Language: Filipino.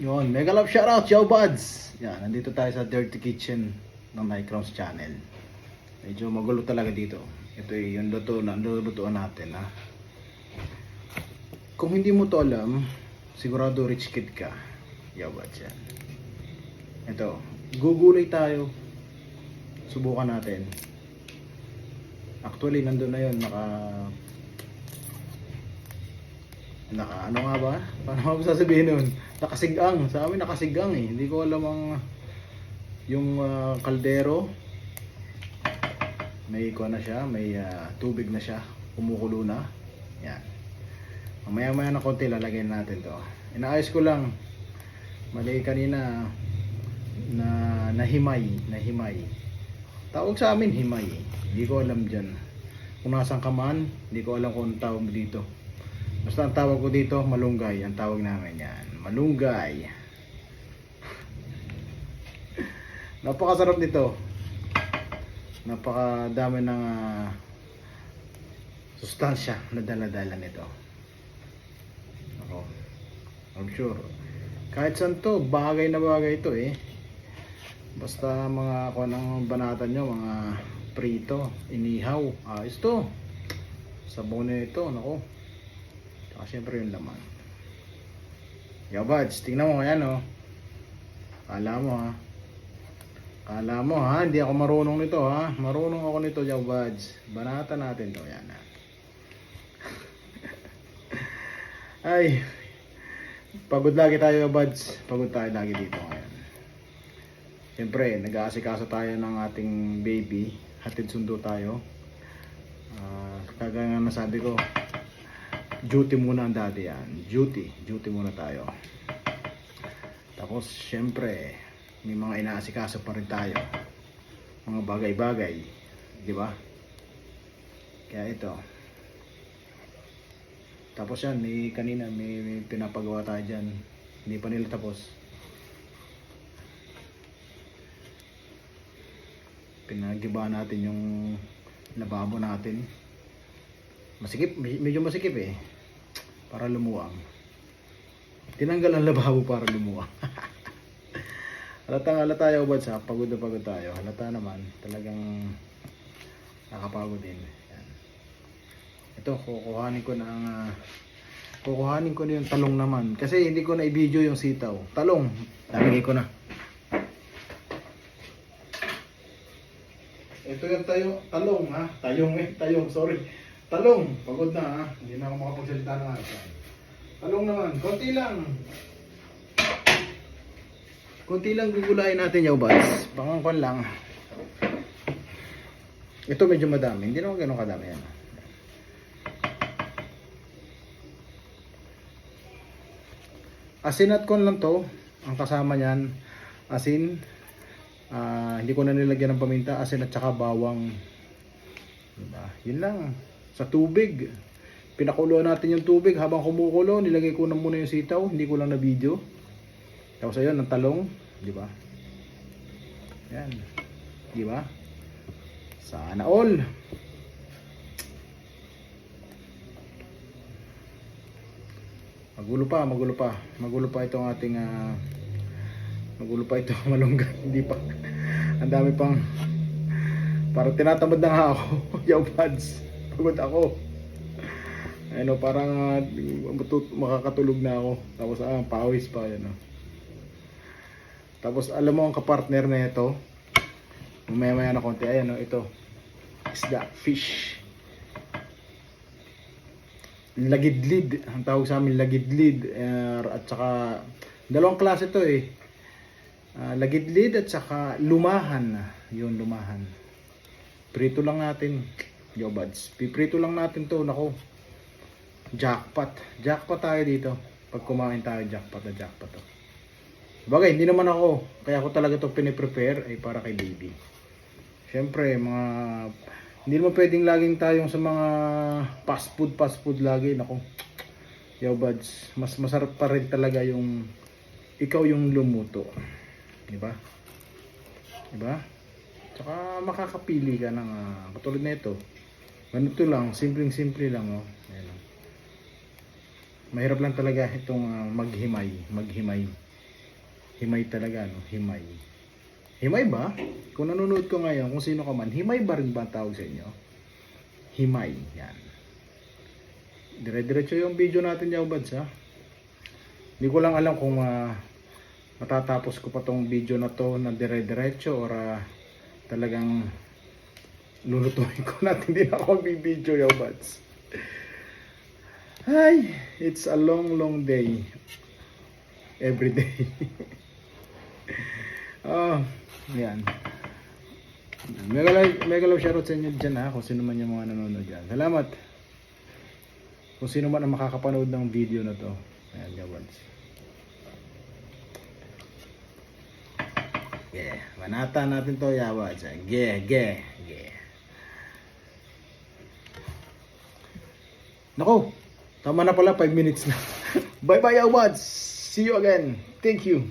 Yun, mega love shoutout, Joe Buds! Yan, nandito tayo sa Dirty Kitchen ng Microns Channel. Medyo magulo talaga dito. Ito yung luto na, lulutuan natin, ha. Kung hindi mo to alam, sigurado rich kid ka. Joe Buds yan. Ito, gugulay tayo. Subukan natin. Actually, nandun na yun, naka... Naka, ano nga ba? Paano mo sasabihin nun? Nakasigang. Sa amin nakasigang eh. Hindi ko alam ang... Yung ah, kaldero. May ko na siya, may ah, tubig na siya. Kumukulo na. Yan. Mamaya maya na konti lalagyan natin to. Inaayos ko lang. Mali kanina na nahimay, nahimay. Tawag sa amin himay. Hindi ko alam diyan. Kung nasan ka man, hindi ko alam kung tawag dito. Basta ang tawag ko dito, malunggay. Ang tawag namin yan. Malunggay. Napakasarap nito. Napakadami ng ah, sustansya na dala-dala nito. Ako. I'm sure. Kahit saan to, bagay na bagay ito eh. Basta mga ako ng banatan nyo, mga prito, inihaw, ayos to. Sabaw na ito, nako. Tsaka syempre yung laman. Yo buds, tingnan mo yan oh. Kala mo ha. Kala mo ha, hindi ako marunong nito ha. Marunong ako nito, yo buds. Banatan natin to, yan ha. Ay, pagod lagi tayo, yo buds. Pagod tayo lagi dito ngayon. Siyempre, nag-aasikaso tayo ng ating baby. Hatid sundo tayo. Ah, kagaya nga nasabi ko, duty muna ang daddy yan. Duty. Duty muna tayo. Tapos, syempre, may mga inaasikaso pa rin tayo. Mga bagay-bagay. Di ba? Kaya ito. Tapos yan, may kanina, may, may pinapagawa tayo dyan. Hindi pa nila tapos. Pinagiba natin yung lababo natin. Masikip, me- medyo masikip eh. Para lumuwang. Tinanggal ang lababo para lumuwang. halata halata tayo ba sa pagod na pagod tayo. Halata naman talagang nakapagod din. Yan. Ito kukuhanin ko na ang ah, kukuhanin ko na yung talong naman kasi hindi ko na i-video yung sitaw. Talong, lalagay ko na. Ito yung tayo, talong ha. Tayong eh, tayong, sorry. Talong, pagod na ha. Hindi na ako makapagsalita ng ayos. Talong naman, konti lang. Konti lang gugulayin natin yung buds. Pangangkon lang. Ito medyo madami. Hindi naman ganun kadami yan. Asin at kon lang to. Ang kasama niyan, asin, Ah, hindi ko na nilagyan ng paminta, asin at saka bawang. Diba? Yun lang. Sa tubig. Pinakuluan natin yung tubig habang kumukulo, nilagay ko na muna yung sitaw, hindi ko lang na video. Tapos ayun, ang talong, di ba? Yan. Di ba? Sana all. Magulo pa, magulo pa. Magulo pa itong ating ah, Magulo pa ito, malungga. Hindi pa. Ang dami pang... Parang tinatamad na nga ako. Yaw pads. Pagod ako. Ano, parang ah, matut- makakatulog na ako. Tapos ah, pawis pa yan. Oh. Tapos alam mo ang kapartner na ito. Mamaya maya na konti. Ayan oh, ito. Isda, fish. Lagidlid. Ang tawag sa amin lagidlid. Er, at saka dalawang klase to eh. Ah, lagidlid at saka lumahan. Yun, lumahan. Prito lang natin. Yo buds. Piprito lang natin to. Nako. Jackpot. Jackpot tayo dito. Pag kumain tayo, jackpot na jackpot to. Bagay, hindi naman ako. Kaya ako talaga to piniprepare ay para kay baby. Siyempre, mga... Hindi naman pwedeng laging tayong sa mga fast food, fast food lagi. Nako. Yo buds. Mas masarap pa rin talaga yung ikaw yung lumuto. Di ba? Di ba? Tsaka makakapili ka ng ah, katulad na ito. Ganito lang, simpleng-simple lang oh. Ayan, oh. Mahirap lang talaga itong ah, maghimay, maghimay. Himay talaga, no? Himay. Himay ba? Kung nanonood ko ngayon, kung sino ka man, himay ba rin ba tawag sa inyo? Himay. Yan. Dire-diretso yung video natin, Yawbads, ha? Hindi ko lang alam kung ah, matatapos ko pa tong video na to na dire-diretso or ah, talagang lulutuin ko natin din ako magbibideo, Yawbads. Ay, it's a long, long day. Every day. oh, yan. Mega love, mega love shoutout sa inyo dyan ha, kung sino man yung mga nanonood dyan. Salamat. Kung sino man ang makakapanood ng video na to. Ayan, Yawans. Yeah, manata natin to, Yawans. Yeah, yeah, yeah. Nako, tama na pala, 5 minutes na. Bye-bye, Yawans. See you again. Thank you.